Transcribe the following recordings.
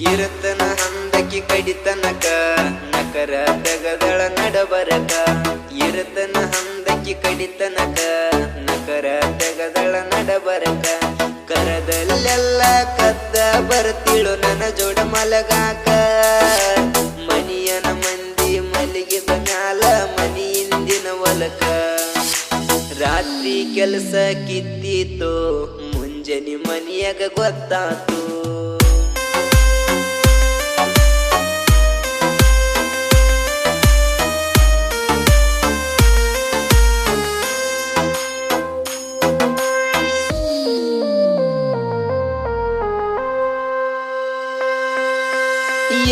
ಇರತನ ಹಂದಕ್ಕಿ ಕಡಿತನಕ, ನಕರ ತೆಗದಳ ನಡಬರಕ. ಇರತನ ಹಂದಕ್ಕಿ ಕಡಿತನಕ, ನಕರ ತೆಗದಳ ನಡಬರಕ. ಕರದಲ್ಲೆಲ್ಲ ಕದ್ದ ಬರ್ತಿಳು ನನ್ನ ಜೋಡ ಮಲಗಾಕ. ಮನಿಯನ ಮಂದಿ ಮಲಗಿದ ಮ್ಯಾಲ ಮನಿಯಿಂದಿನ ಒಲಕ ರಾತ್ರಿ ಕೆಲಸ ಕಿತ್ತಿತ್ತು, ಮುಂಜಾನೆ ಮನಿಯಾಗ ಗೊತ್ತಾತು.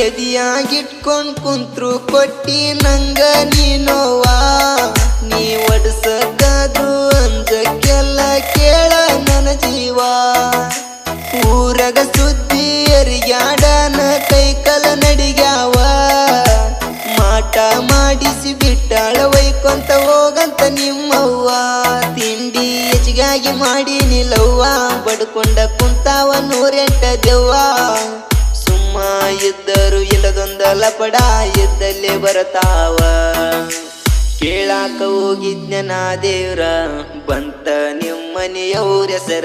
ಎದಿಯಾಗಿಟ್ಕೊಂಡ್ ಕುಂತ್ರು ಕೊಟ್ಟಿ ನಂಗ ನೀನೋವಾ? ನೀ ಒಡ್ಸಕ್ಕಾದ್ರು ಅಂಜಕ್ಕೆಲ್ಲ ಕೇಳ ನನ್ನ ಜೀವ. ಊರಗ ಸುದ್ದಿ ಎರಿಯಾಡನ ಕೈಕಲ ನಡಿಗ್ಯಾವ. ಮಾಟ ಮಾಡಿಸಿ ಬಿಟ್ಟಾಳ ಒಯ್ಕೊಂತ ಹೋಗಂತ ನಿಮ್ಮವ್ವ. ತಿಂಡಿ ಹೆಚ್ಚಿಗಾಗಿ ಮಾಡಿ ನಿಲ್ಲವ್ವ. ಬಡ್ಕೊಂಡ ಕುಂತಾವ ನೂರೆಂಟ ದೆವ್ವ. ಇದ್ದರು ಇಲ್ಲದೊಂದ ಲಪಡ ಇದ್ದಲ್ಲೇ ಬರತಾವ. ಕೇಳಾಕ ಹೋಗಿದ್ನ ದೇವ್ರ ಬಂತ ನಿಮ್ಮನೆಯವ್ರ ಹೆಸರ.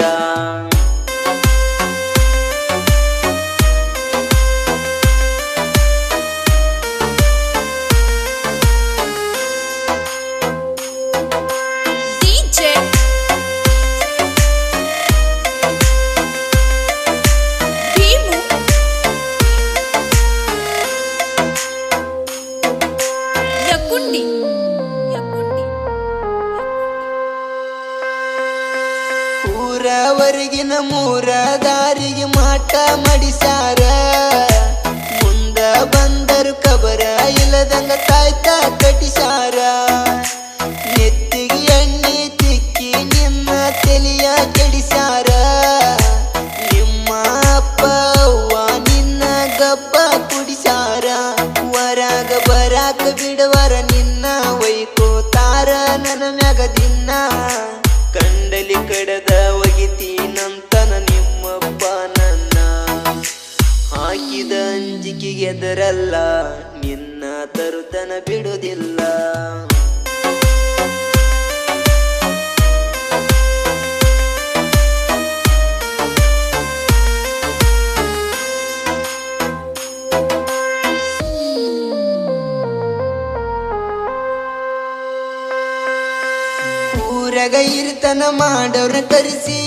ಮೂರ ದಾರಿಗೆ ಮಾಟ ಮಡಿಸಾರ ಅಂಜಿಕೆಗೆ ಎದರಲ್ಲ ನಿನ್ನ ತರುತನ ಬಿಡುವುದಿಲ್ಲ. ಊರಗ ಇರ್ತನ ಮಾಡೋರ ಕರೆಸಿ.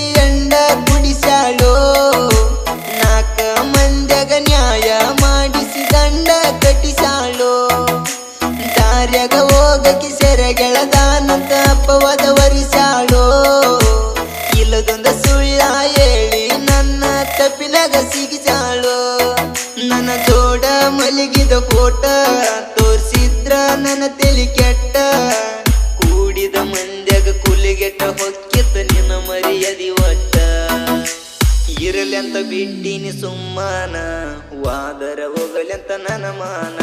ತಪ್ಪಿನಾಗ ಸಿಗಿಸಾಳು ನನ್ನ ಜೋಡ ಮಲಗಿದ ಕೋಟ ತೋರಿಸಿದ್ರ ನನ್ನ ತಲೆ ಕೆಟ್ಟ. ಕೂಡಿದ ಮಂದ್ಯಾಗ ಕುಲಿಗೆಟ್ಟ ಹೊಕ್ಕಿತ ನಿನ್ನ ಮರಿಯದಿ ಒಟ್ಟ. ಇರಲಿ ಅಂತ ಬಿಟ್ಟಿನಿ ಸುಮ್ಮನ, ವಾದರ ಹೋಗಲಿ ಅಂತ ನನ್ನ ಮಾನ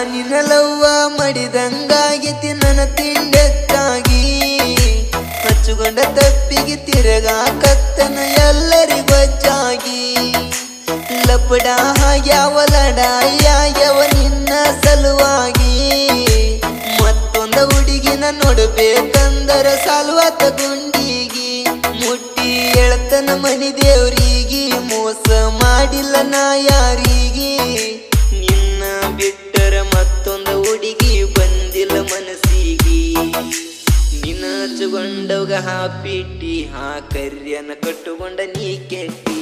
ನಾನಿನ ಲವ್ವ ಮಡಿದಂಗಾಗಿತಿ ನನ್ನ ತಿಂಡಕ್ಕಾಗಿ. ಹಚ್ಚುಗೊಂಡ ತಪ್ಪಿಗೆ ತಿರುಗಾಕತ್ತನ ಎಲ್ಲರಿಗೊಜ್ಜಾಗಿ ಲಪಡ ಆಗ್ಯಾವ ಯಾವ ನಿನ್ನ ಸಲುವಾಗಿ. ಮತ್ತೊಂದ ಹುಡುಗಿನ ನೋಡಬೇಕಂದರ ಸಾಲ್ವಾತ ಗುಂಡಿಗಿ. ಮುಟ್ಟಿ ಎಳ್ತನ ಮನಿ ದೇವ್ರಿಗಿ, ಮೋಸ ಮಾಡಿಲ್ಲ ನಾ ಯಾರಿಗಿ. ಹಚ್ಚುಗೊಂಡವ್ಗ ಹಾಪಿಟ್ಟಿ ಹಾ ಕರ್ಯನ ಕಟ್ಟುಕೊಂಡ ನೀ ಕೆಟ್ಟಿ.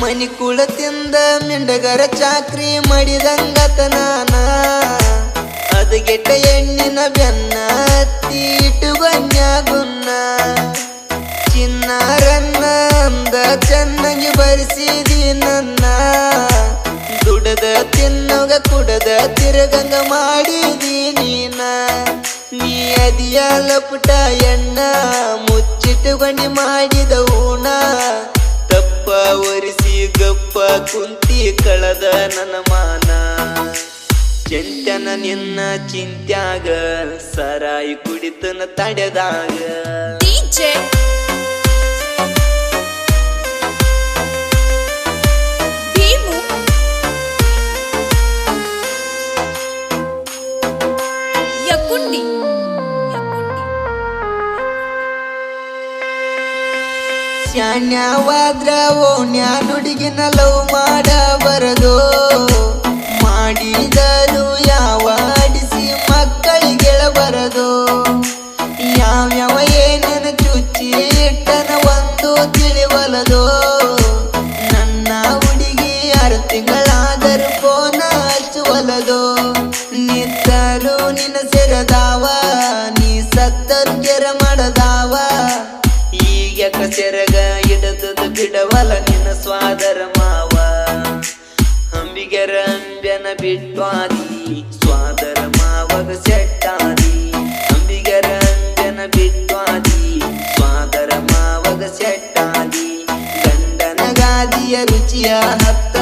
ಮನಿ ಕುಳತಿಂದ ಮಿಂಡಗರ ಚಾಕ್ರಿ ಮಡಿದಂಗತ ನಾನ ಅದು ಗೆಟ್ಟ ಎಣ್ಣಿನ ಬೆನ್ನ ಹತ್ತಿ ಇಟ್ಟುಗನ್ಯಾಗುನ್ನ ಚಿನ್ನಾರನ್ನ ಅಂದ ಚೆನ್ನಾಗಿ ಬರಿಸಿದಿ ನನ್ನ. ದುಡದ ತಿನ್ನೋಗ ಕುಡದ ತಿರುಗಂಗ ಮಾಡಿದಿ ನೀನ. ನೀ ಅದಿಯ ಲಪುಟ ಎಣ್ಣ ಮುಚ್ಚಿಟ್ಟುಕೊಂಡಿ ಮಾಡಿದ ಊಣ ತಪ್ಪ ಒರೆಸಿ ಗಪ್ಪ ಕುಂತಿ ಕಳದ ನನ್ನ ಮಾನ. ಚೆಂಟನ ನಿನ್ನ ಚಿಂತ್ಯಾಗ ಸರಾಯಿ ಕುಡಿತನ ತಡೆದಾಗ. ಯಕುಂಡಿ. ಶಾನ್ಯವಾದ್ರ ಓಣ್ಯ ನುಡುಗಿನ ಲವ್ ಮಾಡ. ತಿಳಿವಲದು ನನ್ನ ಹುಡುಗಿ ಆರು ತಿಂಗಳಾದರೂ ಫೋನ ಹಚ್ಚುವಲದು ನಿತ್ತರು ನಿನ್ನ ಸೆರದಾವ, ನೀ ಸತ್ತರು ಕೆರ ಮಾಡದಾವ. ಈಗ ಕಸೆರಗ ಹಿಡದದು ಬಿಡವಲ ನಿನ್ನ ಸ್ವಾದರ ಮಾವ. ಅಂಬಿಗರ ಅಂಬ್ಯನ ಬಿಟ್ವಾದಿ ಸ್ವಾದರ